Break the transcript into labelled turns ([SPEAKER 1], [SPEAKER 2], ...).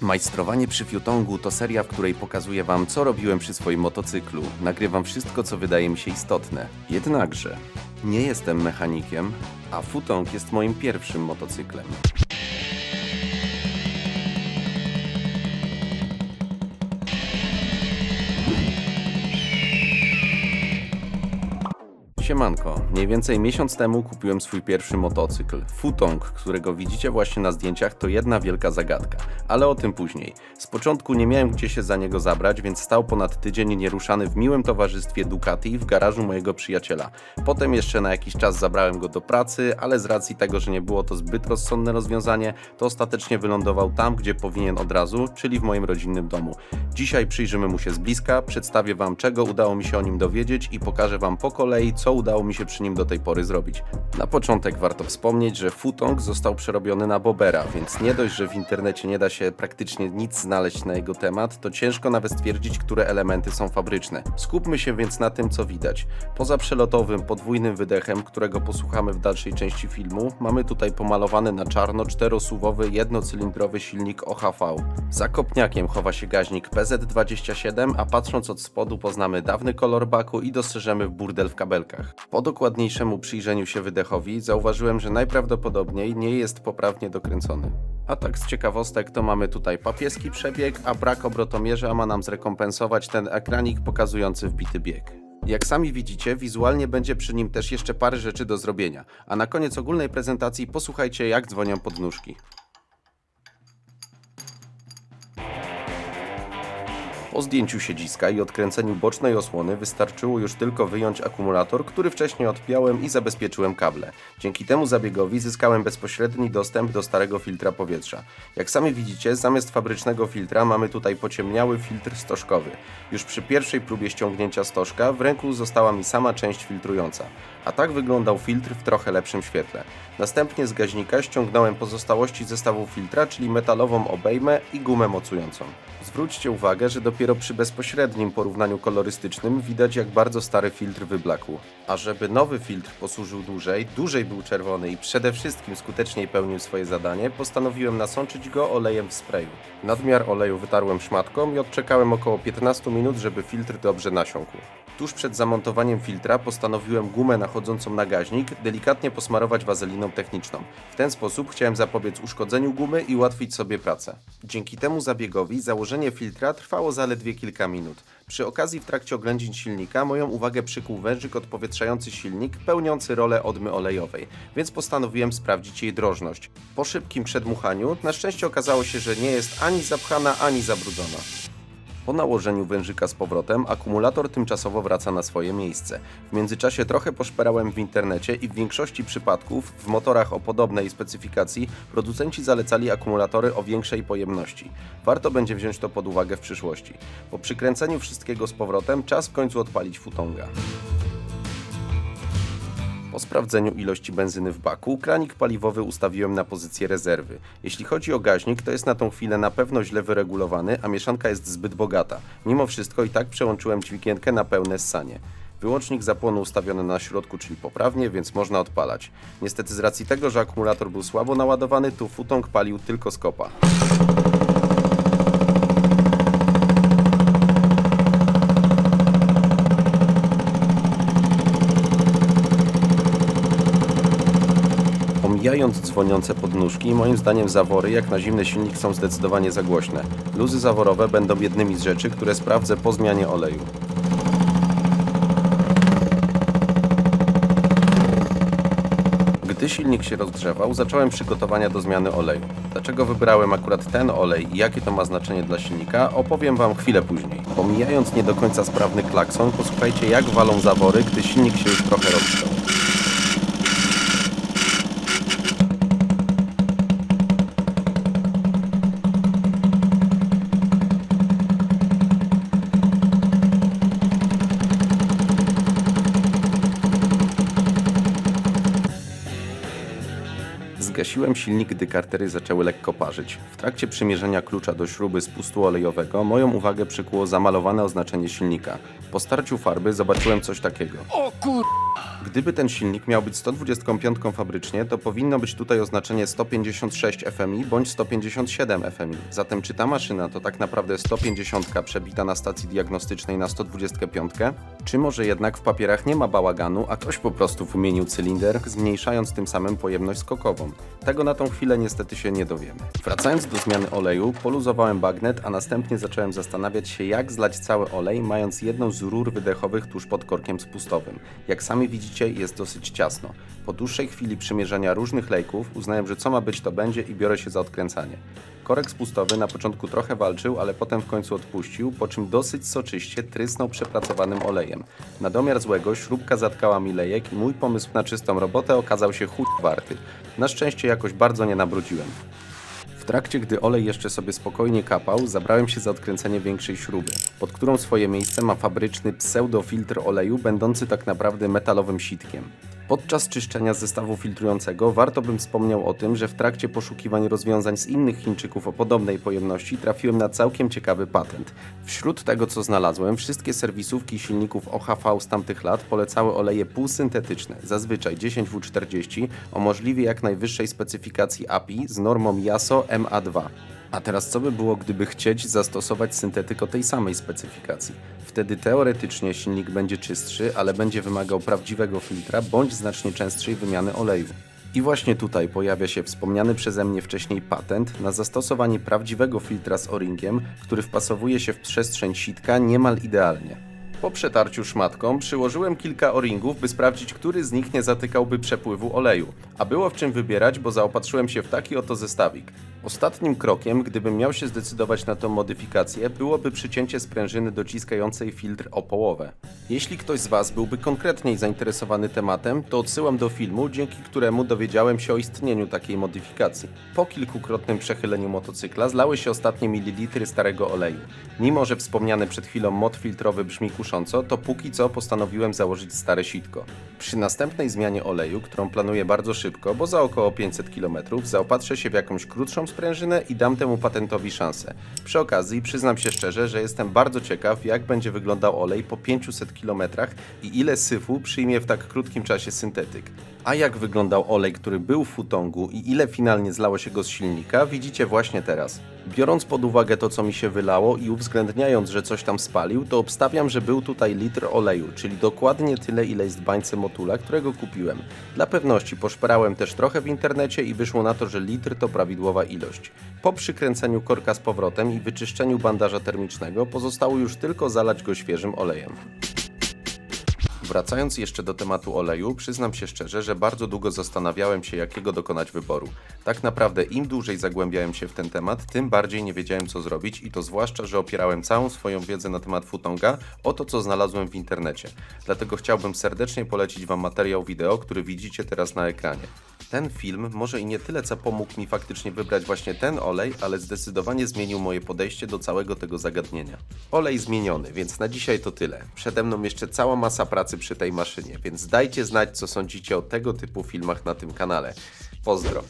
[SPEAKER 1] Majstrowanie przy Fiutongu to seria, w której pokazuję Wam, co robiłem przy swoim motocyklu. Nagrywam wszystko, co wydaje mi się istotne. Jednakże nie jestem mechanikiem, a Futong jest moim pierwszym motocyklem. Siemanko, mniej więcej miesiąc temu kupiłem swój pierwszy motocykl. Futong, którego widzicie właśnie na zdjęciach, to jedna wielka zagadka, ale o tym później. Z początku nie miałem gdzie się za niego zabrać, więc stał ponad tydzień nieruszany w miłym towarzystwie Ducati w garażu mojego przyjaciela. Potem jeszcze na jakiś czas zabrałem go do pracy, ale z racji tego, że nie było to zbyt rozsądne rozwiązanie, to ostatecznie wylądował tam, gdzie powinien od razu, czyli w moim rodzinnym domu. Dzisiaj przyjrzymy mu się z bliska, przedstawię Wam, czego udało mi się o nim dowiedzieć i pokażę Wam po kolei, co udało mi się przy nim do tej pory zrobić. Na początek warto wspomnieć, że Futong został przerobiony na Bobera, więc nie dość, że w internecie nie da się praktycznie nic znaleźć na jego temat, to ciężko nawet stwierdzić, które elementy są fabryczne. Skupmy się więc na tym, co widać. Poza przelotowym, podwójnym wydechem, którego posłuchamy w dalszej części filmu, mamy tutaj pomalowany na czarno czterosuwowy, jednocylindrowy silnik OHV. Za kopniakiem chowa się gaźnik PZ27, a patrząc od spodu poznamy dawny kolor baku i dostrzeżemy burdel w kabelkach. Po dokładniejszemu przyjrzeniu się wydechowi zauważyłem, że najprawdopodobniej nie jest poprawnie dokręcony. A tak z ciekawostek to mamy tutaj papieski przebieg, a brak obrotomierza ma nam zrekompensować ten ekranik pokazujący wbity bieg. Jak sami widzicie, wizualnie będzie przy nim też jeszcze parę rzeczy do zrobienia, a na koniec ogólnej prezentacji posłuchajcie jak dzwonią podnóżki. Po zdjęciu siedziska i odkręceniu bocznej osłony wystarczyło już tylko wyjąć akumulator, który wcześniej odpiąłem i zabezpieczyłem kable. Dzięki temu zabiegowi zyskałem bezpośredni dostęp do starego filtra powietrza. Jak sami widzicie, zamiast fabrycznego filtra mamy tutaj pociemniały filtr stożkowy. Już przy pierwszej próbie ściągnięcia stożka w ręku została mi sama część filtrująca. A tak wyglądał filtr w trochę lepszym świetle. Następnie z gaźnika ściągnąłem pozostałości zestawu filtra, czyli metalową obejmę i gumę mocującą. Zwróćcie uwagę, że dopiero przy bezpośrednim porównaniu kolorystycznym widać jak bardzo stary filtr wyblakł. A żeby nowy filtr posłużył dłużej, dłużej był czerwony i przede wszystkim skuteczniej pełnił swoje zadanie, postanowiłem nasączyć go olejem w sprayu. Nadmiar oleju wytarłem szmatką i odczekałem około 15 minut, żeby filtr dobrze nasiąkł. Tuż przed zamontowaniem filtra postanowiłem gumę nachodzącą na gaźnik delikatnie posmarować wazeliną techniczną. W ten sposób chciałem zapobiec uszkodzeniu gumy i ułatwić sobie pracę. Dzięki temu zabiegowi założenie filtra trwało zaledwie kilka minut. Przy okazji w trakcie oględzin silnika moją uwagę przykuł wężyk odpowietrzający silnik pełniący rolę odmy olejowej, więc postanowiłem sprawdzić jej drożność. Po szybkim przedmuchaniu na szczęście okazało się, że nie jest ani zapchana, ani zabrudzona. Po nałożeniu wężyka z powrotem, akumulator tymczasowo wraca na swoje miejsce. W międzyczasie trochę poszperałem w internecie i w większości przypadków w motorach o podobnej specyfikacji producenci zalecali akumulatory o większej pojemności. Warto będzie wziąć to pod uwagę w przyszłości. Po przykręceniu wszystkiego z powrotem, czas w końcu odpalić futonga. Po sprawdzeniu ilości benzyny w baku, kranik paliwowy ustawiłem na pozycję rezerwy. Jeśli chodzi o gaźnik, to jest na tą chwilę na pewno źle wyregulowany, a mieszanka jest zbyt bogata. Mimo wszystko i tak przełączyłem dźwigienkę na pełne ssanie. Wyłącznik zapłonu ustawiony na środku, czyli poprawnie, więc można odpalać. Niestety z racji tego, że akumulator był słabo naładowany, tu futong palił tylko z kopa. Omijając dzwoniące podnóżki, moim zdaniem zawory jak na zimny silnik są zdecydowanie za głośne. Luzy zaworowe będą jednymi z rzeczy, które sprawdzę po zmianie oleju. Gdy silnik się rozgrzewał, zacząłem przygotowania do zmiany oleju. Dlaczego wybrałem akurat ten olej i jakie to ma znaczenie dla silnika, opowiem Wam chwilę później. Pomijając nie do końca sprawny klakson, posłuchajcie jak walą zawory, gdy silnik się już trochę rozgrzał. Zgasiłem silnik, gdy kartery zaczęły lekko parzyć. W trakcie przymierzenia klucza do śruby spustu olejowego moją uwagę przykuło zamalowane oznaczenie silnika. Po starciu farby zobaczyłem coś takiego.
[SPEAKER 2] O kur...
[SPEAKER 1] Gdyby ten silnik miał być 125 fabrycznie, to powinno być tutaj oznaczenie 156 FMI bądź 157 FMI. Zatem czy ta maszyna to tak naprawdę 150 przebita na stacji diagnostycznej na 125? Czy może jednak w papierach nie ma bałaganu, a ktoś po prostu wymienił cylinder, zmniejszając tym samym pojemność skokową? Tego na tą chwilę niestety się nie dowiemy. Wracając do zmiany oleju, poluzowałem bagnet, a następnie zacząłem zastanawiać się, jak zlać cały olej, mając jedną z rur wydechowych tuż pod korkiem spustowym. Jak sami widzicie, jest dosyć ciasno. Po dłuższej chwili przymierzenia różnych lejków uznałem, że co ma być to będzie i biorę się za odkręcanie. Korek spustowy na początku trochę walczył, ale potem w końcu odpuścił, po czym dosyć soczyście trysnął przepracowanym olejem. Na domiar złego śrubka zatkała mi lejek i mój pomysł na czystą robotę okazał się chuj warty. Na szczęście jakoś bardzo nie nabrudziłem. W trakcie, gdy olej jeszcze sobie spokojnie kapał, zabrałem się za odkręcenie większej śruby, pod którą swoje miejsce ma fabryczny pseudofiltr oleju, będący tak naprawdę metalowym sitkiem. Podczas czyszczenia zestawu filtrującego warto bym wspomniał o tym, że w trakcie poszukiwań rozwiązań z innych Chińczyków o podobnej pojemności trafiłem na całkiem ciekawy patent. Wśród tego co znalazłem, wszystkie serwisówki silników OHV z tamtych lat polecały oleje półsyntetyczne, zazwyczaj 10W40 o możliwie jak najwyższej specyfikacji API z normą IASO MA2. A teraz co by było, gdyby chcieć zastosować syntetyk o tej samej specyfikacji? Wtedy teoretycznie silnik będzie czystszy, ale będzie wymagał prawdziwego filtra bądź znacznie częstszej wymiany oleju. I właśnie tutaj pojawia się wspomniany przeze mnie wcześniej patent na zastosowanie prawdziwego filtra z o-ringiem, który wpasowuje się w przestrzeń sitka niemal idealnie. Po przetarciu szmatką przyłożyłem kilka o-ringów, by sprawdzić, który z nich nie zatykałby przepływu oleju. A było w czym wybierać, bo zaopatrzyłem się w taki oto zestawik. Ostatnim krokiem, gdybym miał się zdecydować na tą modyfikację, byłoby przycięcie sprężyny dociskającej filtr o połowę. Jeśli ktoś z Was byłby konkretniej zainteresowany tematem, to odsyłam do filmu, dzięki któremu dowiedziałem się o istnieniu takiej modyfikacji. Po kilkukrotnym przechyleniu motocykla zlały się ostatnie mililitry starego oleju. Mimo, że wspomniany przed chwilą mod filtrowy brzmi kusząco, to póki co postanowiłem założyć stare sitko. Przy następnej zmianie oleju, którą planuję bardzo szybko, bo za około 500 km, zaopatrzę się w jakąś krótszą sprężynę i dam temu patentowi szansę. Przy okazji przyznam się szczerze, że jestem bardzo ciekaw, jak będzie wyglądał olej po 500 km i ile syfu przyjmie w tak krótkim czasie syntetyk. A jak wyglądał olej, który był w futongu i ile finalnie zlało się go z silnika, widzicie właśnie teraz. Biorąc pod uwagę to, co mi się wylało i uwzględniając, że coś tam spalił, to obstawiam, że był tutaj litr oleju, czyli dokładnie tyle, ile jest w bańce Motula, którego kupiłem. Dla pewności poszperałem też trochę w internecie i wyszło na to, że litr to prawidłowa ilość. Po przykręceniu korka z powrotem i wyczyszczeniu bandaża termicznego pozostało już tylko zalać go świeżym olejem. Wracając jeszcze do tematu oleju, przyznam się szczerze, że bardzo długo zastanawiałem się, jakiego dokonać wyboru. Tak naprawdę im dłużej zagłębiałem się w ten temat, tym bardziej nie wiedziałem, co zrobić i to zwłaszcza, że opierałem całą swoją wiedzę na temat futonga o to, co znalazłem w internecie. Dlatego chciałbym serdecznie polecić Wam materiał wideo, który widzicie teraz na ekranie. Ten film może i nie tyle, co pomógł mi faktycznie wybrać właśnie ten olej, ale zdecydowanie zmienił moje podejście do całego tego zagadnienia. Olej zmieniony, więc na dzisiaj to tyle. Przede mną jeszcze cała masa pracy przy tej maszynie, więc dajcie znać, co sądzicie o tego typu filmach na tym kanale. Pozdro.